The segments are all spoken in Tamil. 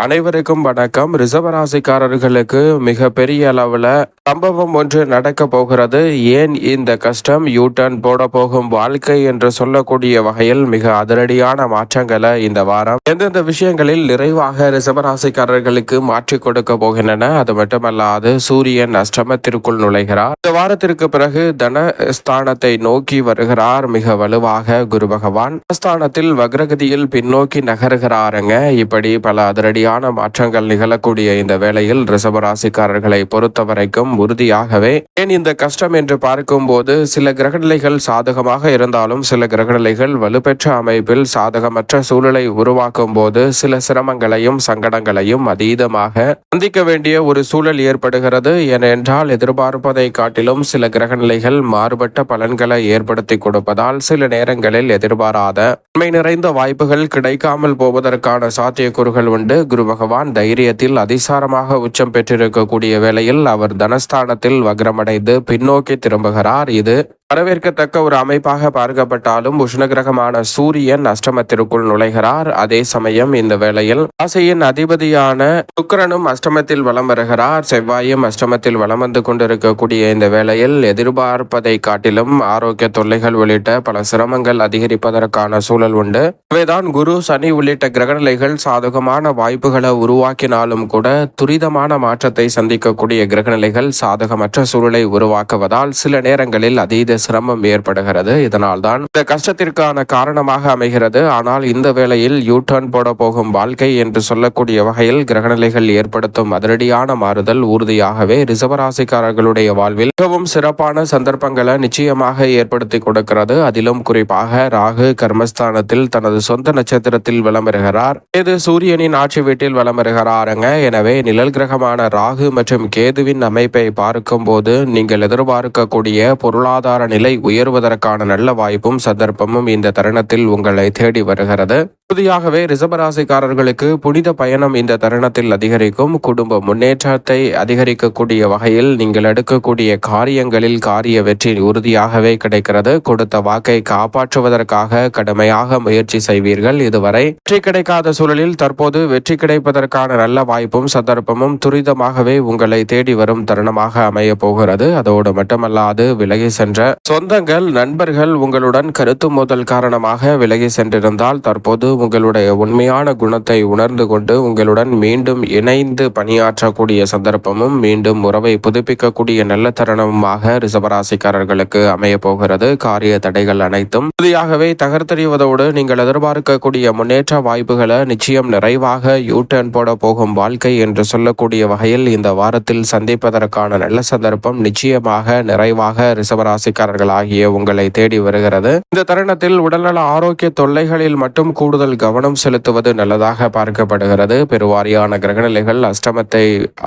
அனைவருக்கும் வணக்கம். ரிசர்வராசிக்காரர்களுக்கு மிக பெரிய அளவுல சம்பவம் ஒன்று நடக்க போகிறது. ஏன் இந்த கஷ்டம்? யூ டர்ன் போட போகும் வாழ்க்கை என்று சொல்லக்கூடிய வகையில் மிக அதிரடியான மாற்றங்களை இந்த வாரம் எந்தெந்த விஷயங்களில் நிறைவாக ரிசர்வராசிக்காரர்களுக்கு மாற்றி கொடுக்க போகின்றன? அது மட்டுமல்லாது சூரியன் அஷ்டமத்திற்குள் நுழைகிறார். இந்த வாரத்திற்கு பிறகு தனஸ்தானத்தை நோக்கி வருகிறார். மிக வலுவாக குரு பகவான். ஸ்தானத்தில் வக்ரகதியில் பின்னோக்கி நகருகிறாருங்க. இப்படி பல அதிரடி மாதிரியான மாற்றங்கள் நிகழக்கூடிய இந்த வேளையில் ரிசவராசிக்காரர்களை பொறுத்த வரைக்கும் உறுதியாகவே ஏன் இந்த கஷ்டம் என்று பார்க்கும்போது சில கிரகநிலைகள் சாதகமாக இருந்தாலும் சில கிரகநிலைகள் வலுப்பெற்ற அமைப்பில் சாதகமற்ற சூழலை உருவாக்கும் போது சில சிரமங்களையும் சங்கடங்களையும் அதீதமாக சந்திக்க வேண்டிய ஒரு சூழல் ஏற்படுகிறது. ஏனென்றால் எதிர்பார்ப்பதை காட்டிலும் சில கிரகநிலைகள் மாறுபட்ட பலன்களை ஏற்படுத்தி கொடுப்பதால் சில நேரங்களில் எதிர்பாராத உண்மை நிறைந்த வாய்ப்புகள் கிடைக்காமல் போவதற்கான சாத்தியக்கூறுகள் உண்டு. குரு பகவான் தைரியத்தில் அதிசாரமாக உச்சம் பெற்றிருக்கக்கூடிய வேளையில் அவர் தனஸ்தானத்தில் வக்ரமடைந்து பின்னோக்கி திரும்புகிறார். இது வரவேற்கத்தக்க ஒரு அமைப்பாக பார்க்கப்பட்டாலும் உஷ்ணகிரகமான சூரியன் அஷ்டமத்திற்குள் நுழைகிறார். அதே சமயம் இந்த வேளையில் ராசியின் அதிபதியான சுக்கரனும் அஷ்டமத்தில் வலம் வருகிறார். செவ்வாயும் அஷ்டமத்தில் வலம் வந்து கொண்டிருக்கக்கூடிய இந்த வேளையில் எதிர்பார்ப்பதை காட்டிலும் ஆரோக்கிய தொல்லைகள் உள்ளிட்ட பல சிரமங்கள் அதிகரிப்பதற்கான சூழல் உண்டு. இவைதான் குரு சனி உள்ளிட்ட கிரகநிலைகள் சாதகமான வாய்ப்புகளை உருவாக்கினாலும் கூட துரிதமான மாற்றத்தை சந்திக்கக்கூடிய கிரகநிலைகள் சாதகமற்ற சூழலை உருவாக்குவதால் சில நேரங்களில் அதீத சிரமம் ஏற்படுகிறது. இதனால் தான் இந்த கஷ்டத்திற்கான காரணமாக அமைகிறது. ஆனால் இந்த வேளையில் யூ டர்ன் போட போகும் வாழ்க்கை என்று சொல்லக்கூடிய வகையில் கிரகநிலைகள் ஏற்படுத்தும் அதிரடியான மாறுதல் உறுதியாகவே ரிசவராசிக்காரர்களுடைய வாழ்வில் மிகவும் சிறப்பான சந்தர்ப்பங்களை நிச்சயமாக ஏற்படுத்தி கொடுக்கிறது. அதிலும் குறிப்பாக ராகு கர்மஸ்தானத்தில் தனது சொந்த நட்சத்திரத்தில் விளம்பருகிறார் இது சூரியனின் ஆட்சி வீட்டில் விளம்பருகிறாருங்க எனவே நிழல் கிரகமான ராகு மற்றும் கேதுவின் அமைப்பை பார்க்கும் போது நீங்கள் எதிர்பார்க்கக்கூடிய பொருளாதார நிலை உயர்வதற்கான நல்ல வாய்ப்பும் சந்தர்ப்பமும் இந்த தருணத்தில் உங்களை தேடி வருகிறது. உறுதியாகவே ரிசபராசிக்காரர்களுக்கு புனித பயணம் இந்த தருணத்தில் அதிகரிக்கும். குடும்ப முன்னேற்றத்தை அதிகரிக்கக்கூடிய வகையில் நீங்கள் எடுக்கக்கூடிய காரியங்களில் காரிய வெற்றி உறுதியாகவே கிடைக்கிறது. கொடுத்த வாக்கை காப்பாற்றுவதற்காக கடுமையாக முயற்சி செய்வீர்கள். இதுவரை வெற்றி கிடைக்காத சூழலில் தற்போது வெற்றி கிடைப்பதற்கான நல்ல வாய்ப்பும் சந்தர்ப்பமும் துரிதமாகவே உங்களை தேடி வரும் தருணமாக அமைய போகிறது. அதோடு மட்டுமல்லாது விலகி சென்ற சொந்தங்கள் நண்பர்கள் உங்களுடன் கருத்து மோதல் காரணமாக விலகி சென்றிருந்தால் தற்போது உங்களுடைய உண்மையான குணத்தை உணர்ந்து கொண்டு உங்களுடன் மீண்டும் இணைந்து பணியாற்றக்கூடிய சந்தர்ப்பமும் மீண்டும் உறவை புதுப்பிக்கக்கூடிய நல்ல தருணமாக ரிசபராசிக்காரர்களுக்கு அமைய போகிறது. காரிய தடைகள் அனைத்தும் இறுதியாகவே தகர்த்தெறிவதோடு நீங்கள் எதிர்பார்க்கக்கூடிய முன்னேற்ற வாய்ப்புகளை நிச்சயம் நிறைவாக யூ டர்ன் போட போகும் வாழ்க்கை என்று சொல்லக்கூடிய வகையில் இந்த வாரத்தில் சந்திப்பதற்கான நல்ல சந்தர்ப்பம் நிச்சயமாக நிறைவாக ரிசவராசிக்காரர்கள் ஆகிய உங்களை தேடி வருகிறது. இந்த தருணத்தில் உடல்நல ஆரோக்கிய தொல்லைகளில் மட்டும் கூடுதல் கவனம் செலுத்துவது நல்லதாக பார்க்கப்படுகிறது. பெருவாரியான கிரகநிலைகள் அஷ்டமத்தை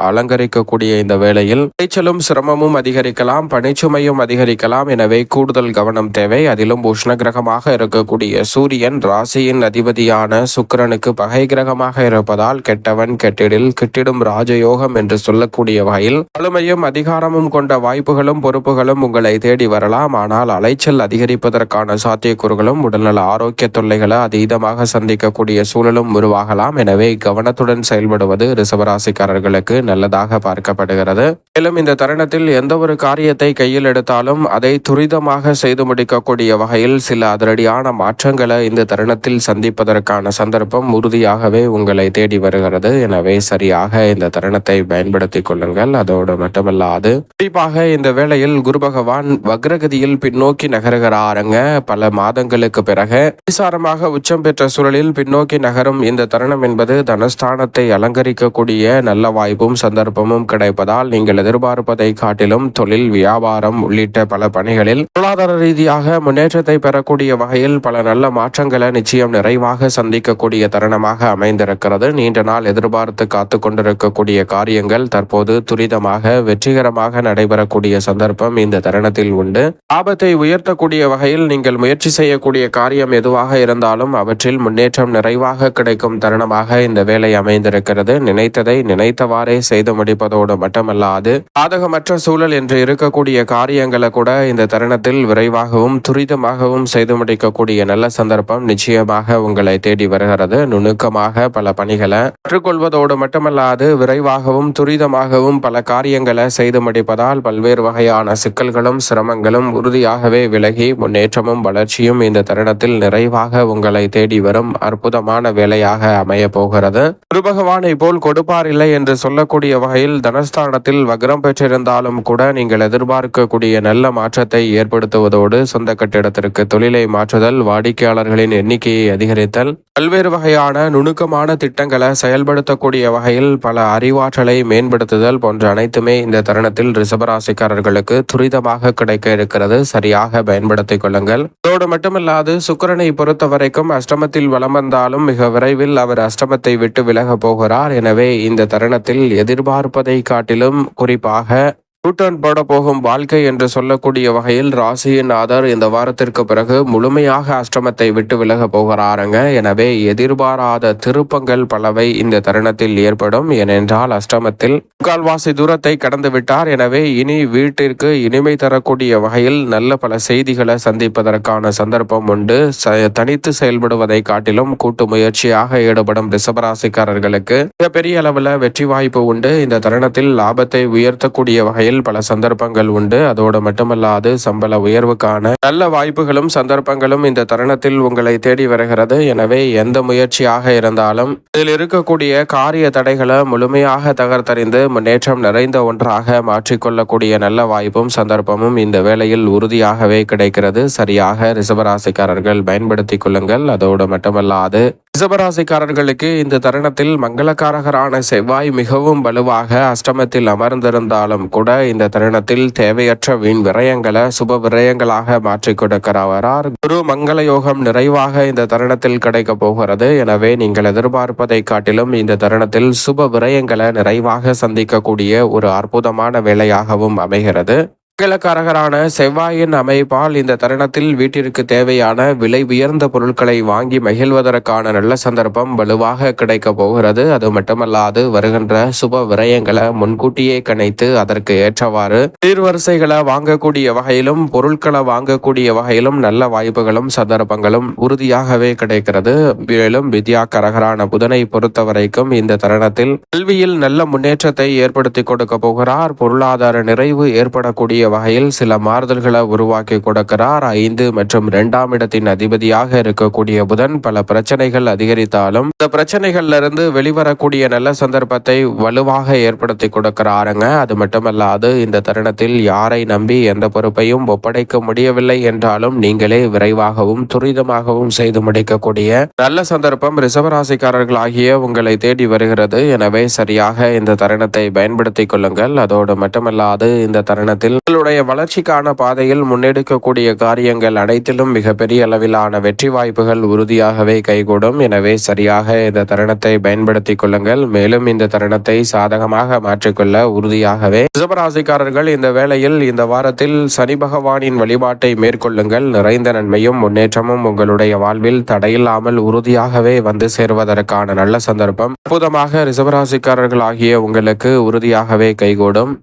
அலங்கரிக்கக்கூடிய இந்த வேளையில் விளைச்சலும் சிரமமும் அதிகரிக்கலாம் பணிச்சுமையும் அதிகரிக்கலாம். எனவே கூடுதல் கவனம் தேவை. அதிலும் உஷ்ண கிரகமாக இருக்கக்கூடிய சூரியன் ராசியின் அதிபதியான சுக்கிரனுக்கு பகை கிரகமாக இருப்பதால் கெட்டவன் கெட்டிடில் கிட்டிடும் ராஜயோகம் என்று சொல்லக்கூடிய வகையில் ஆளுமையும் அதிகாரமும் கொண்ட வாய்ப்புகளும் பொறுப்புகளும் உங்களை தேடி வரலாம். ஆனால் அலைச்சல் அதிகரிப்பதற்கான சாத்தியக்கூறுகளும் உடல்நல ஆரோக்கிய தொல்லைகளை அதீதமாக சந்திக்கக்கூடிய சூழலும் உருவாகலாம். எனவே கவனத்துடன் செயல்படுவது ரிசவராசிக்காரர்களுக்கு நல்லதாக பார்க்கப்படுகிறது. மேலும் இந்த தருணத்தில் எந்த ஒரு காரியத்தை கையில் எடுத்தாலும் அதை துரிதமாக செய்து முடிக்கக்கூடிய வகையில் சில அதிரடியான மாற்றங்களை இந்த தருணத்தில் சந்திப்பதற்கான சந்தர்ப்பம் உறுதியாகவே உங்களை தேடி வருகிறது. எனவே சரியாக இந்த தருணத்தை பயன்படுத்திக் கொள்ளுங்கள். அதோடு மட்டுமல்லாது குறிப்பாக இந்த வேளையில் குரு பகவான் வக்ரகதியில் பின்னோக்கி நகருகிறாருங்க. பல மாதங்களுக்கு பிறகு மின்சாரமாக உச்சம் பெற்ற சூழலில் பின்னோக்கி நகரும் இந்த தருணம் என்பது தனஸ்தானத்தை அலங்கரிக்கக்கூடிய நல்ல வாய்ப்பும் சந்தர்ப்பமும் கிடைப்பதால் நீங்கள் எதிர்பார்ப்பதை காட்டிலும் தொழில் வியாபாரம் உள்ளிட்ட பல பணிகளில் பொருளாதார ரீதியாக முன்னேற்றத்தை பெறக்கூடிய வகையில் பல நல்ல மாற்றங்களை நிச்சயம் நிறைவாக சந்திக்கக்கூடிய தருணமாக அமைந்திருக்கிறது. நீண்ட நாள் எதிர்பார்த்து காத்து கொண்டிருக்கக்கூடிய காரியங்கள் தற்போது துரிதமாக வெற்றிகரமாக நடைபெறக்கூடிய சந்தர்ப்பம் இந்த தருணத்தில் உண்டு. ஆபத்தை உயர்த்தக்கூடிய வகையில் நீங்கள் முயற்சி செய்யக்கூடிய காரியம் எதுவாக இருந்தாலும் அவற்றில் முன்னேற்றம் நிறைவாக கிடைக்கும் தருணமாக இந்த வேலை அமைந்திருக்கிறது. நினைத்ததை நினைத்தவாறே செய்து முடிப்பதோடு மட்டுமல்லாது பாதகமற்ற சூழல் என்று இருக்கக்கூடிய காரியங்களை கூட இந்த தருணத்தில் விரைவாகவும் துரிதமாகவும் செய்து முடிக்கக்கூடிய நல்ல சந்தர்ப்பம் நிச்சயமாக உங்களை தேடி வருகிறது. நுணுக்கமாக பல பணிகளை கற்றுக்கொள்வதோடு மட்டுமல்லாது விரைவாகவும் துரிதமாகவும் பல காரியங்களை செய்து முடிப்பதால் பல்வேறு வகையான சிக்கல்களும் சிரமங்களும் உறுதியாகவே விலகி முன்னேற்றமும் வளர்ச்சியும் இந்த தருணத்தில் நிறைவாக உங்களை தேடி வரும். அற்புதமான வேலையாக அமைய போகிறது. குரு பகவானை போல் கொடுப்பார் இல்லை என்று சொல்லக்கூடிய வகையில் தனஸ்தானத்தில் வக்ரம் பெற்றிருந்தாலும் கூட நீங்கள் எதிர்பார்க்கக்கூடிய நல்ல மாற்றத்தை ஏற்படுத்துவதோடு சொந்த கட்டிடத்திற்கு தொழிலை மாற்றுதல் வாடிக்கையாளர்களின் எண்ணிக்கையை அதிகரித்தல் பல்வேறு வகையான நுணுக்கமான திட்டங்களை செயல்படுத்தக்கூடிய வகையில் பல அறிவாற்றலை மேம்படுத்துதல் போன்ற அனைத்துமே இந்த தருணத்தில் ரிசபராசிக்காரர்களுக்கு துரிதமாக கிடைக்க இருக்கிறது. சரியாக பயன்படுத்திக் கொள்ளுங்கள். அதோடு மட்டுமல்லாது சுக்கிரனை பொறுத்த வரைக்கும் அஷ்டமத்தில் வளம் வந்தாலும் மிக விரைவில் அவர் அஷ்டமத்தை விட்டு விலகப் போகிறார். எனவே இந்த தருணத்தில் எதிர்பார்ப்பதை காட்டிலும் குறிப்பாக டூட்டர்ன் போகும் வாழ்க்கை என்று சொல்லக்கூடிய வகையில் ராசியின் ஆதர் இந்த வாரத்திற்கு பிறகு முழுமையாக அஷ்டமத்தை விட்டு விலக போகிறாருங்க. எனவே எதிர்பாராத திருப்பங்கள் பலவை இந்த தருணத்தில் ஏற்படும். ஏனென்றால் அஷ்டமத்தில் முக்கால்வாசி தூரத்தை கடந்து விட்டார். எனவே இனி வீட்டிற்கு இனிமை தரக்கூடிய வகையில் நல்ல பல செய்திகளை சந்திப்பதற்கான சந்தர்ப்பம் உண்டு. ச- தனித்து செயல்படுவதை காட்டிலும் கூட்டு முயற்சியாக ஈடுபடும் ரிசபராசிக்காரர்களுக்கு மிகப்பெரிய அளவில் வெற்றி வாய்ப்பு உண்டு. இந்த தருணத்தில் லாபத்தை உயர்த்தக்கூடிய வகையில் பல சந்தர்ப்பங்கள் உண்டு. அதோடு மட்டுமல்லாது சம்பள உயர்வுக்கான நல்ல வாய்ப்புகளும் சந்தர்ப்பங்களும் இந்த தருணத்தில் உங்களை தேடி வருகிறது. எனவே எந்த முயற்சியாக இருந்தாலும் இதில் இருக்கக்கூடிய காரிய தடைகளை முழுமையாக தகர்த்தறிந்து முன்னேற்றம் நிறைந்த ஒன்றாக மாற்றிக்கொள்ளக்கூடிய நல்ல வாய்ப்பும் சந்தர்ப்பமும் இந்த வேளையில் உறுதியாகவே கிடைக்கிறது. சரியாக ரிஷபராசிக்காரர்கள் பயன்படுத்திக் கொள்ளுங்கள். அதோடு மட்டுமல்லாது ரிசபராசிக்காரர்களுக்கு இந்த தருணத்தில் மங்களக்காரகரான செவ்வாய் மிகவும் வலுவாக அஷ்டமத்தில் அமர்ந்திருந்தாலும் கூட இந்த தருணத்தில் தேவையற்ற வீண் விரயங்களை சுப விரயங்களாக மாற்றிக் கொடுக்கிறவரார். குரு மங்கள யோகம் நிறைவாக இந்த தருணத்தில் கிடைக்க போகிறது. எனவே நீங்கள் எதிர்பார்ப்பதை காட்டிலும் இந்த தருணத்தில் சுப விரயங்களை நிறைவாக சந்திக்கக்கூடிய ஒரு அற்புதமான வேலையாகவும் அமைகிறது. மங்களக்காரகரான செவ்வாயின் அமைப்பால் இந்த தருணத்தில் வீட்டிற்கு தேவையான விலை உயர்ந்த பொருட்களை வாங்கி மகிழ்வதற்கான நல்ல சந்தர்ப்பம் வலுவாக கிடைக்க போகிறது. அது மட்டுமல்லாது வருகின்ற சுப விரயங்களை முன்கூட்டியே கணித்து அதற்கு ஏற்றவாறு சீர்வரிசைகளை வாங்கக்கூடிய வகையிலும் பொருட்களை வாங்கக்கூடிய வகையிலும் நல்ல வாய்ப்புகளும் சந்தர்ப்பங்களும் உறுதியாகவே கிடைக்கிறது. மேலும் வித்யாகரகரான புதனை பொறுத்த வரைக்கும் இந்த தருணத்தில் கல்வியில் நல்ல முன்னேற்றத்தை ஏற்படுத்தி கொடுக்க போகிறார். பொருளாதார நிறைவு ஏற்படக்கூடிய வகையில் சில மாறுதல்களை உருவாக்கி கொடுக்கிறார். ஐந்து மற்றும் இரண்டாம் இடத்தின் அதிபதியாக இருக்கக்கூடிய புதன் பல பிரச்சனைகள் அதிகரித்தாலும் இந்த பிரச்சனைகள்ல இருந்து வெளிவரக்கூடிய நல்ல சந்தர்ப்பத்தை வலுவாக ஏற்படுத்தி கொடுக்கிறாருங்க. அது மட்டுமல்லாது இந்த தருணத்தில் யாரை நம்பி எந்த பொறுப்பையும் ஒப்படைக்க முடியவில்லை என்றாலும் நீங்களே விரைவாகவும் துரிதமாகவும் செய்து முடிக்கக்கூடிய நல்ல சந்தர்ப்பம் ரிசவராசிக்காரர்கள் ஆகிய உங்களை தேடி வருகிறது. எனவே சரியாக இந்த தருணத்தை பயன்படுத்திக் கொள்ளுங்கள். அதோடு மட்டுமல்லாது இந்த தருணத்தில் உங்களுடைய வளர்ச்சிக்கான பாதையில் முன்னெடுக்கக்கூடிய காரியங்கள் அனைத்திலும் மிகப்பெரிய அளவிலான வெற்றி வாய்ப்புகள் உறுதியாகவே கைகூடும். எனவே சரியாக இந்த தருணத்தை பயன்படுத்தி கொள்ளுங்கள். மேலும் இந்த தருணத்தை சாதகமாக மாற்றிக்கொள்ள உறுதியாகவே ரிசபராசிக்காரர்கள் இந்த வேளையில் இந்த வாரத்தில் சனி பகவானின் வழிபாட்டை மேற்கொள்ளுங்கள். நிறைந்த நன்மையும் முன்னேற்றமும் உங்களுடைய வாழ்வில் தடையில்லாமல் உறுதியாகவே வந்து சேருவதற்கான நல்ல சந்தர்ப்பம். அற்புதமாக ரிஷபராசிக்காரர்கள் ஆகிய உங்களுக்கு உறுதியாகவே கைகூடும்.